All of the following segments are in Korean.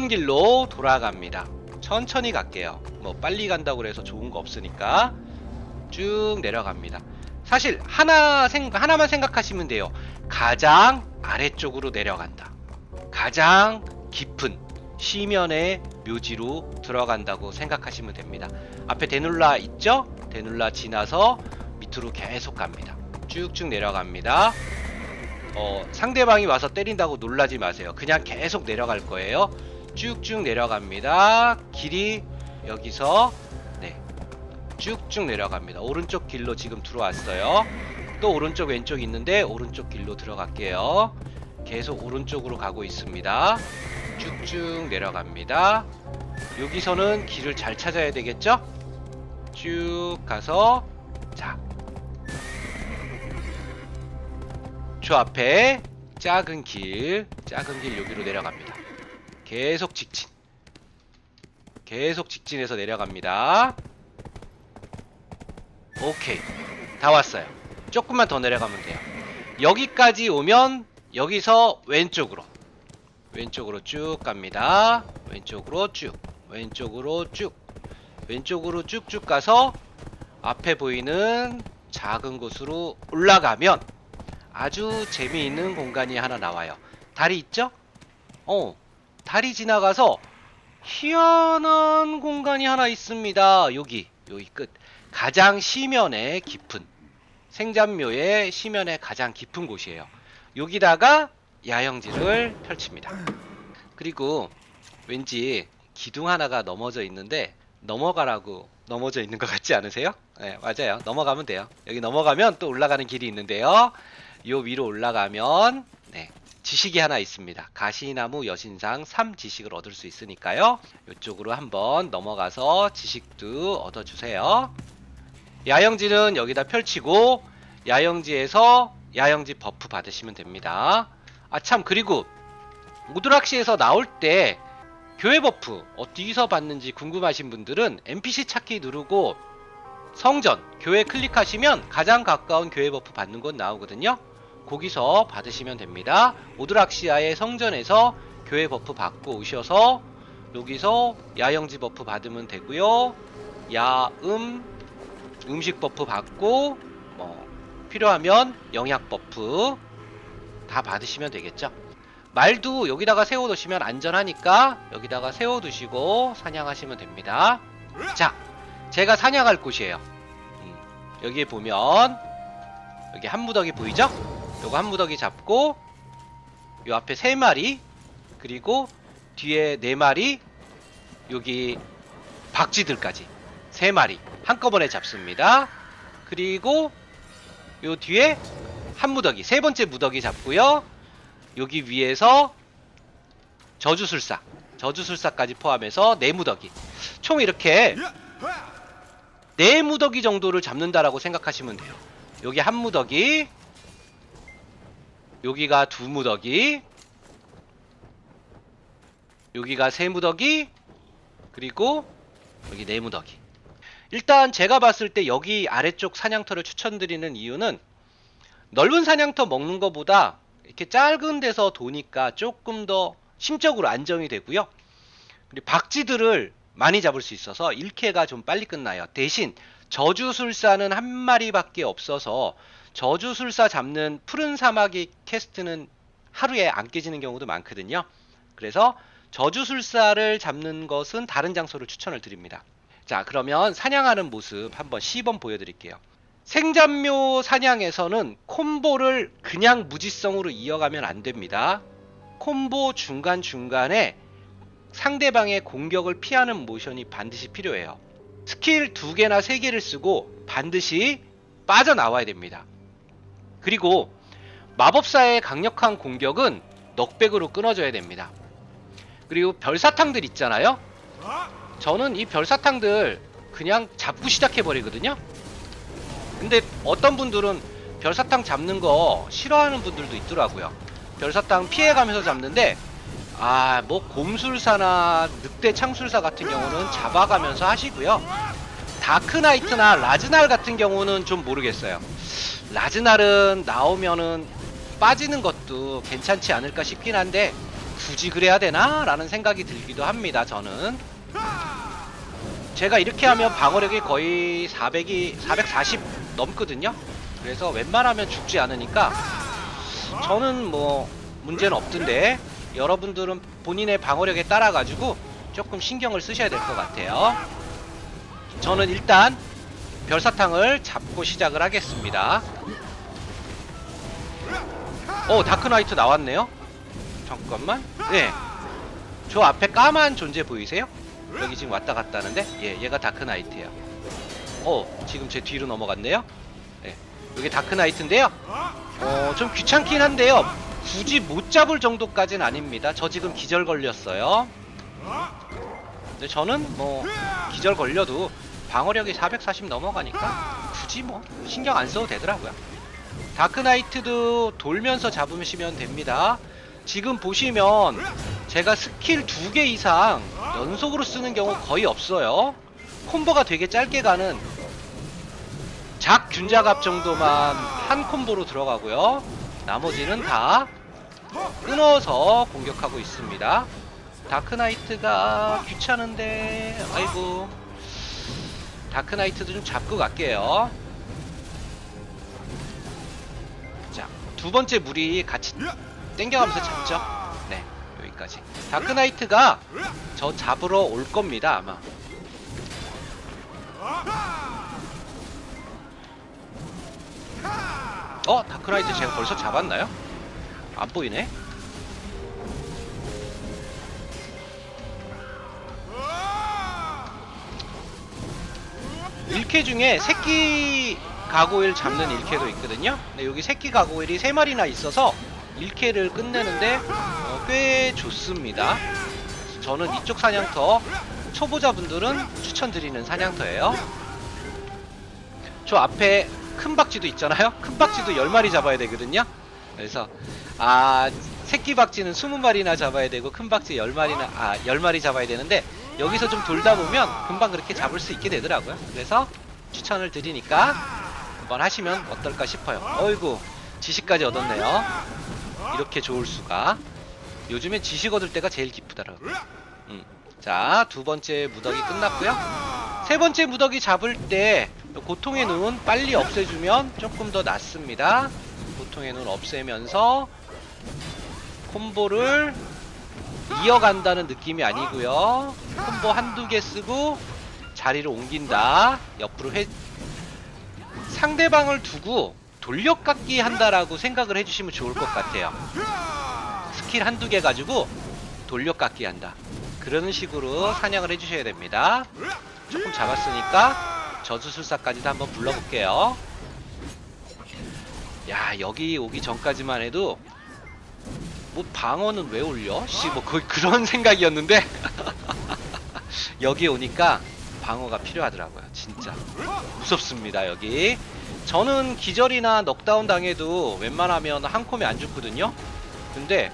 왔던 길로 돌아갑니다. 천천히 갈게요. 뭐 빨리 간다고 해서 좋은 거 없으니까 쭉 내려갑니다. 사실 하나 생 하나만 생각하시면 돼요. 가장 아래쪽으로 내려간다. 가장 깊은 시면의 묘지로 들어간다고 생각하시면 됩니다. 앞에 데눌라 있죠? 데눌라 지나서 밑으로 계속 갑니다. 쭉쭉 내려갑니다. 어, 상대방이 와서 때린다고 놀라지 마세요. 그냥 계속 내려갈 거예요. 쭉쭉 내려갑니다. 길이 여기서 네 쭉쭉 내려갑니다. 오른쪽 길로 지금 들어왔어요. 또 오른쪽 왼쪽 있는데 오른쪽 길로 들어갈게요. 계속 오른쪽으로 가고 있습니다. 쭉쭉 내려갑니다. 여기서는 길을 잘 찾아야 되겠죠? 쭉 가서 자. 저 앞에 작은 길, 작은 길 여기로 내려갑니다. 계속 직진. 계속 직진해서 내려갑니다. 오케이. 다 왔어요. 조금만 더 내려가면 돼요. 여기까지 오면 여기서 왼쪽으로. 왼쪽으로 쭉 갑니다. 왼쪽으로 쭉. 왼쪽으로 쭉. 왼쪽으로 쭉쭉 가서 앞에 보이는 작은 곳으로 올라가면 아주 재미있는 공간이 하나 나와요. 다리 있죠? 어, 다리 지나가서 희한한 공간이 하나 있습니다. 여기, 여기 끝. 가장 시면에 깊은 생잔묘의 시면에 가장 깊은 곳이에요. 여기다가 야영지를 펼칩니다. 그리고 왠지 기둥 하나가 넘어져 있는데 넘어가라고 넘어져 있는 것 같지 않으세요? 네, 맞아요. 넘어가면 돼요. 여기 넘어가면 또 올라가는 길이 있는데요. 요 위로 올라가면 네, 지식이 하나 있습니다. 가시나무 여신상 3지식을 얻을 수 있으니까요. 이쪽으로 한번 넘어가서 지식도 얻어주세요. 야영지는 여기다 펼치고 야영지에서 야영지 버프 받으시면 됩니다. 아 참 그리고 오드락시에서 나올 때 교회 버프 어디서 받는지 궁금하신 분들은 NPC 찾기 누르고 성전 교회 클릭하시면 가장 가까운 교회 버프 받는 곳 나오거든요. 거기서 받으시면 됩니다. 오드락시아의 성전에서 교회 버프 받고 오셔서 여기서 야영지 버프 받으면 되고요. 야음 음식 버프 받고 뭐 필요하면 영약 버프 다 받으시면 되겠죠. 말도 여기다가 세워 두시면 안전하니까 여기다가 세워 두시고 사냥하시면 됩니다. 자, 제가 사냥할 곳이에요. 음, 여기에 보면 여기 한 무더기 보이죠? 요거 한 무더기 잡고 요 앞에 세 마리 그리고 뒤에 네 마리 여기 박쥐들까지 세 마리 한꺼번에 잡습니다. 그리고 요 뒤에 한 무더기 세 번째 무더기 잡고요. 여기 위에서 저주술사 저주술사까지 포함해서 네 무더기 총 이렇게 네 무더기 정도를 잡는다라고 생각하시면 돼요. 여기 한 무더기 여기가 두 무더기. 여기가 세 무더기. 그리고 여기 네 무더기. 일단 제가 봤을 때 여기 아래쪽 사냥터를 추천드리는 이유는 넓은 사냥터 먹는 것보다 이렇게 짧은 데서 도니까 조금 더 심적으로 안정이 되고요. 그리고 박쥐들을 많이 잡을 수 있어서 1캐가 좀 빨리 끝나요. 대신 저주술사는 한 마리밖에 없어서 저주술사 잡는 푸른 사마귀 캐스트는 하루에 안 깨지는 경우도 많거든요. 그래서 저주술사를 잡는 것은 다른 장소를 추천을 드립니다. 자, 그러면 사냥하는 모습 한번 시범 보여드릴게요. 생잔묘 사냥에서는 콤보를 그냥 무지성으로 이어가면 안 됩니다. 콤보 중간중간에 상대방의 공격을 피하는 모션이 반드시 필요해요. 스킬 두 개나 세 개를 쓰고 반드시 빠져나와야 됩니다. 그리고 마법사의 강력한 공격은 넉백으로 끊어줘야 됩니다. 그리고 별사탕들 있잖아요. 저는 이 별사탕들 그냥 잡고 시작해버리거든요. 근데 어떤 분들은 별사탕 잡는 거 싫어하는 분들도 있더라고요. 별사탕 피해가면서 잡는데 아 뭐 곰술사나 늑대 창술사 같은 경우는 잡아가면서 하시고요. 다크나이트나 라즈날 같은 경우는 좀 모르겠어요. 라즈날은 나오면은 빠지는 것도 괜찮지 않을까 싶긴 한데 굳이 그래야 되나? 라는 생각이 들기도 합니다 저는 제가 이렇게 하면 방어력이 거의 400이 440 넘거든요 그래서 웬만하면 죽지 않으니까 저는 뭐 문제는 없던데 여러분들은 본인의 방어력에 따라 가지고 조금 신경을 쓰셔야 될 것 같아요. 저는 일단 별사탕을 잡고 시작을 하겠습니다. 어 다크나이트 나왔네요. 잠깐만. 네. 저 앞에 까만 존재 보이세요? 여기 지금 왔다 갔다 하는데? 예 얘가 다크나이트예요. 어 지금 제 뒤로 넘어갔네요. 예. 여기 다크나이트인데요. 어좀 귀찮긴 한데요 굳이 못 잡을 정도까지는 아닙니다 저 지금 기절 걸렸어요 근데 저는 뭐 기절 걸려도 방어력이 440 넘어가니까 굳이 뭐 신경 안 써도 되더라고요 다크나이트도 돌면서 잡으시면 됩니다 지금 보시면 제가 스킬 두 개 이상 연속으로 쓰는 경우 거의 없어요. 콤보가 되게 짧게 가는 작 균자갑 정도만 한 콤보로 들어가고요. 나머지는 다 끊어서 공격하고 있습니다. 다크나이트가 귀찮은데 아이고 다크나이트도 좀 잡고 갈게요. 자, 두 번째 물이 같이 땡겨가면서 잡죠. 네, 여기까지. 다크나이트가 저 잡으러 올 겁니다, 아마. 어, 다크나이트 제가 벌써 잡았나요? 안 보이네. 일캐 중에 새끼 가고일 잡는 일캐도 있거든요. 근데 여기 새끼 가고일이 세 마리나 있어서 1캐를 끝내는데 어, 꽤 좋습니다. 저는 이쪽 사냥터 초보자분들은 추천드리는 사냥터예요. 저 앞에 큰 박쥐도 있잖아요. 큰 박쥐도 10마리 잡아야 되거든요. 그래서 아 새끼 박쥐는 20마리나 잡아야 되고 큰 박쥐 10마리나 아 10마리 잡아야 되는데 여기서 좀 돌다 보면 금방 그렇게 잡을 수 있게 되더라고요. 그래서 추천을 드리니까 한번 하시면 어떨까 싶어요. 어이구 지식까지 얻었네요. 이렇게 좋을 수가. 요즘엔 지식 얻을 때가 제일 기쁘더라고. 음. 자, 두 번째 무더기 끝났고요. 세 번째 무더기 잡을 때 고통의 눈 빨리 없애주면 조금 더 낫습니다. 고통의 눈 없애면서 콤보를 이어간다는 느낌이 아니고요. 콤보 한두 개 쓰고 자리를 옮긴다. 옆으로 회 상대방을 두고 돌려깎기 한다라고 생각을 해주시면 좋을 것 같아요. 스킬 한두 개 가지고 돌려깎기 한다. 그런 식으로 사냥을 해주셔야 됩니다. 조금 잡았으니까 저주술사까지도 한번 불러볼게요. 야 여기 오기 전까지만 해도 뭐 방어는 왜 올려? 씨뭐 거의 그런 생각이었는데 여기 오니까 방어가 필요하더라고요. 진짜 무섭습니다 여기. 저는 기절이나 넉다운 당해도 웬만하면 한 콤에 안 죽거든요. 근데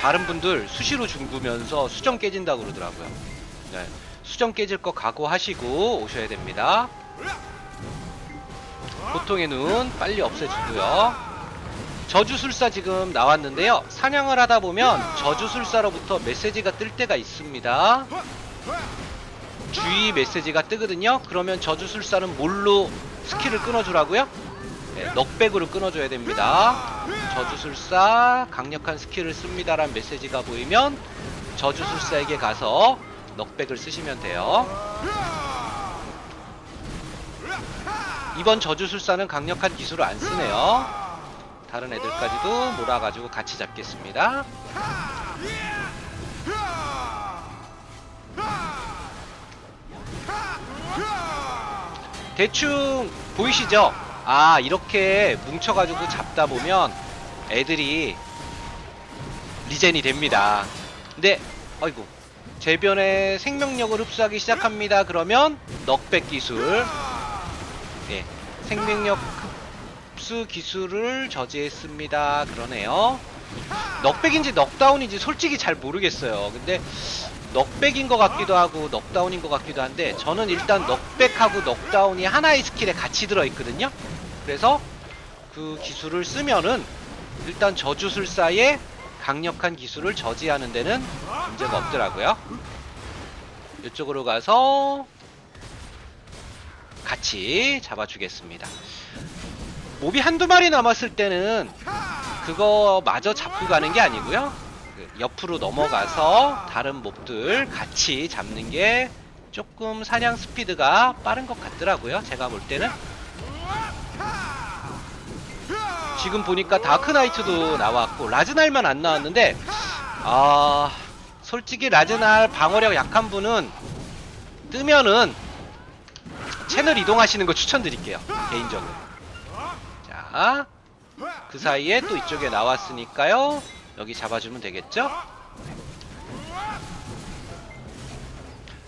다른 분들 수시로 죽으면서 수정 깨진다고 그러더라고요. 네. 수정 깨질 거 각오하시고 오셔야 됩니다. 보통의 눈 빨리 없애주고요. 저주술사 지금 나왔는데요. 사냥을 하다 보면 저주술사로부터 메시지가 뜰 때가 있습니다. 주의 메시지가 뜨거든요. 그러면 저주술사는 뭘로 스킬을 끊어주라고요? 네, 넉백으로 끊어줘야 됩니다. 저주술사 강력한 스킬을 씁니다라는 메시지가 보이면 저주술사에게 가서 넉백을 쓰시면 돼요. 이번 저주술사는 강력한 기술을 안 쓰네요. 다른 애들까지도 몰아가지고 같이 잡겠습니다. 대충 보이시죠? 아 이렇게 뭉쳐가지고 잡다 보면 애들이 리젠이 됩니다. 근데 아이고 제변의 생명력을 흡수하기 시작합니다. 그러면 넉백 기술, 예, 생명력 흡수 기술을 저지했습니다. 그러네요. 넉백인지 넉다운인지 솔직히 잘 모르겠어요. 근데 넉백인 것 같기도 하고 넉다운인 것 같기도 한데 저는 일단 넉백하고 넉다운이 하나의 스킬에 같이 들어있거든요. 그래서 그 기술을 쓰면은 일단 저주술사의 강력한 기술을 저지하는 데는 문제가 없더라고요. 이쪽으로 가서 같이 잡아주겠습니다. 몹이 한두 마리 남았을 때는 그거 마저 잡고 가는 게 아니고요. 그 옆으로 넘어가서 다른 몹들 같이 잡는 게 조금 사냥 스피드가 빠른 것 같더라고요. 제가 볼 때는. 지금 보니까 다크나이트도 나왔고 라즈날만 안 나왔는데 아 솔직히 라즈날 방어력 약한 분은 뜨면은 채널 이동하시는 거 추천드릴게요 개인적으로. 자 그 사이에 또 이쪽에 나왔으니까요. 여기 잡아주면 되겠죠?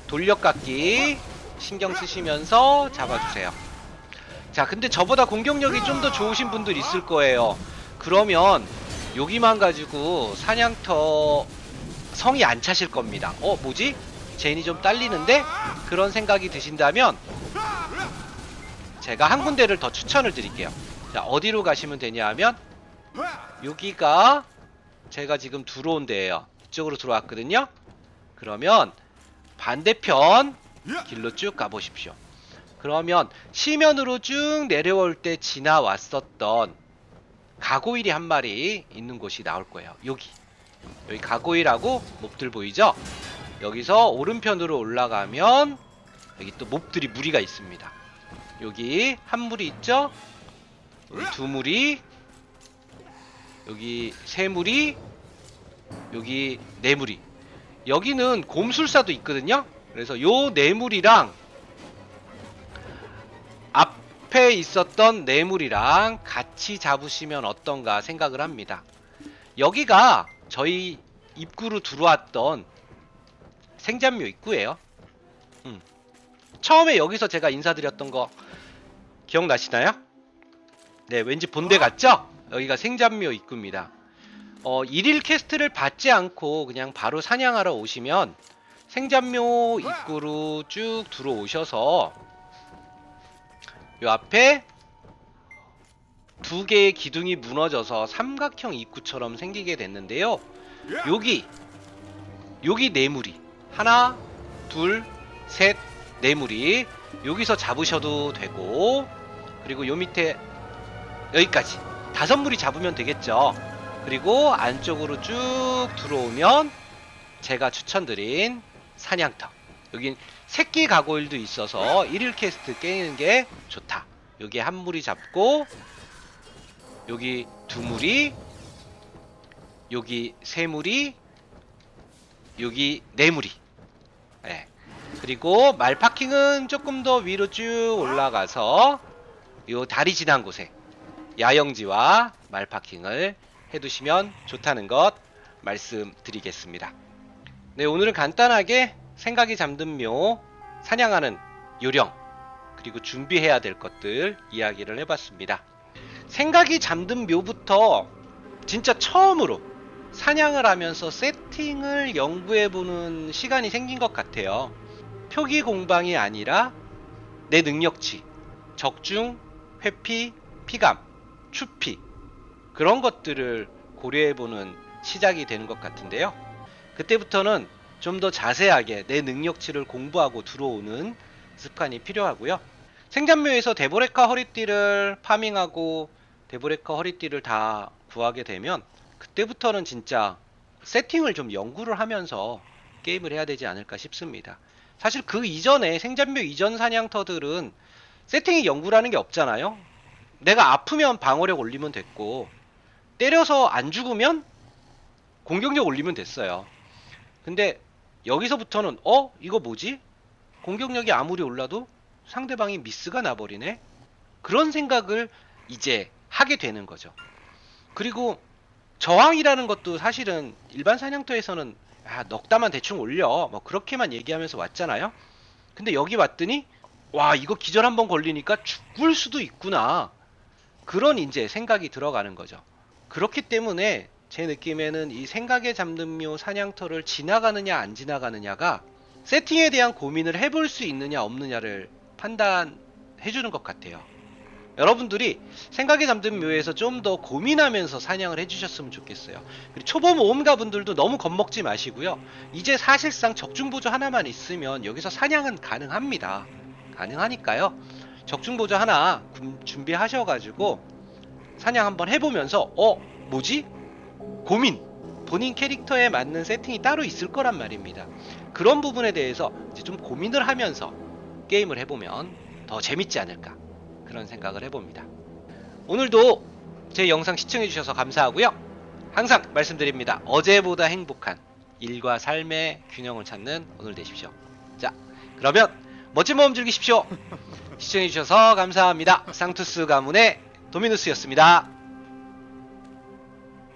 돌려깎기 신경 쓰시면서 잡아주세요 자 근데 저보다 공격력이 좀 더 좋으신 분들 있을 거예요. 그러면 여기만 가지고 사냥터 성이 안 차실 겁니다. 어 뭐지? 제인이 좀 딸리는데? 그런 생각이 드신다면 제가 한 군데를 더 추천을 드릴게요. 자 어디로 가시면 되냐 하면 여기가 제가 지금 들어온 데예요. 이쪽으로 들어왔거든요. 그러면 반대편 길로 쭉 가보십시오 그러면 시면으로 쭉 내려올 때 지나왔었던 가고일이 한 마리 있는 곳이 나올 거예요. 여기. 여기 가고일하고 몹들 보이죠? 여기서 오른편으로 올라가면 여기 또 몹들이 무리가 있습니다. 여기 한 무리 있죠? 두 무리 여기 세 무리 여기 네 무리 여기는 곰술사도 있거든요. 그래서 요 네 무리랑 앞에 있었던 뇌물이랑 같이 잡으시면 어떤가 생각을 합니다. 여기가 저희 입구로 들어왔던 생잔묘 입구예요. 음. 처음에 여기서 제가 인사드렸던 거 기억나시나요? 네, 왠지 본데 같죠? 여기가 생잔묘 입구입니다. 어, 일일 캐스트를 받지 않고 그냥 바로 사냥하러 오시면 생잔묘 입구로 쭉 들어오셔서 요 앞에 두 개의 기둥이 무너져서 삼각형 입구처럼 생기게 됐는데요. 여기 여기 네물이 하나, 둘, 셋, 네물이 여기서 잡으셔도 되고 그리고 요 밑에 여기까지 다섯 물이 잡으면 되겠죠. 그리고 안쪽으로 쭉 들어오면 제가 추천드린 사냥터 여긴 새끼 가고일도 있어서 일일 캐스트 깨는 게 좋다. 여기 한 무리 잡고 여기 두 무리 여기 세 무리 여기 네 무리 예. 그리고 말 파킹은 조금 더 위로 쭉 올라가서 요 다리 지난 곳에 야영지와 말 파킹을 해두시면 좋다는 것 말씀드리겠습니다. 네 오늘은 간단하게 생각이 잠든 묘, 사냥하는 요령, 그리고 준비해야 될 것들 이야기를 해봤습니다. 생각이 잠든 묘부터 진짜 처음으로 사냥을 하면서 세팅을 연구해보는 시간이 생긴 것 같아요. 표기 공방이 아니라 내 능력치, 적중, 회피, 피감, 추피 그런 것들을 고려해보는 시작이 되는 것 같은데요. 그때부터는 좀 더 자세하게 내 능력치를 공부하고 들어오는 습관이 필요하고요. 생존묘에서 데보레카 허리띠를 파밍하고 데보레카 허리띠를 다 구하게 되면 그때부터는 진짜 세팅을 좀 연구를 하면서 게임을 해야 되지 않을까 싶습니다. 사실 그 이전에 생존묘 이전 사냥터들은 세팅이 연구라는 게 없잖아요. 내가 아프면 방어력 올리면 됐고 때려서 안 죽으면 공격력 올리면 됐어요. 근데 여기서부터는 어? 이거 뭐지? 공격력이 아무리 올라도 상대방이 미스가 나버리네? 그런 생각을 이제 하게 되는 거죠. 그리고 저항이라는 것도 사실은 일반 사냥터에서는 아, 넉다만 대충 올려. 뭐 그렇게만 얘기하면서 왔잖아요. 근데 여기 왔더니 와, 이거 기절 한번 걸리니까 죽을 수도 있구나. 그런 이제 생각이 들어가는 거죠. 그렇기 때문에 제 느낌에는 이 생각에 잡는 묘 사냥터를 지나가느냐 안 지나가느냐가 세팅에 대한 고민을 해볼 수 있느냐 없느냐를 판단해주는 것 같아요. 여러분들이 생각에 잠든 묘에서 좀 더 고민하면서 사냥을 해주셨으면 좋겠어요. 초보 모험가 분들도 너무 겁먹지 마시고요. 이제 사실상 적중보조 하나만 있으면 여기서 사냥은 가능합니다. 가능하니까요. 적중보조 하나 군- 준비하셔가지고 사냥 한번 해보면서 어 뭐지 고민 본인 캐릭터에 맞는 세팅이 따로 있을 거란 말입니다. 그런 부분에 대해서 좀 고민을 하면서 게임을 해보면 더 재밌지 않을까 그런 생각을 해봅니다. 오늘도 제 영상 시청해주셔서 감사하고요. 항상 말씀드립니다. 어제보다 행복한 일과 삶의 균형을 찾는 오늘 되십시오. 자, 그러면 멋진 모험 즐기십시오. 시청해주셔서 감사합니다. 상투스 가문의 도미누스였습니다.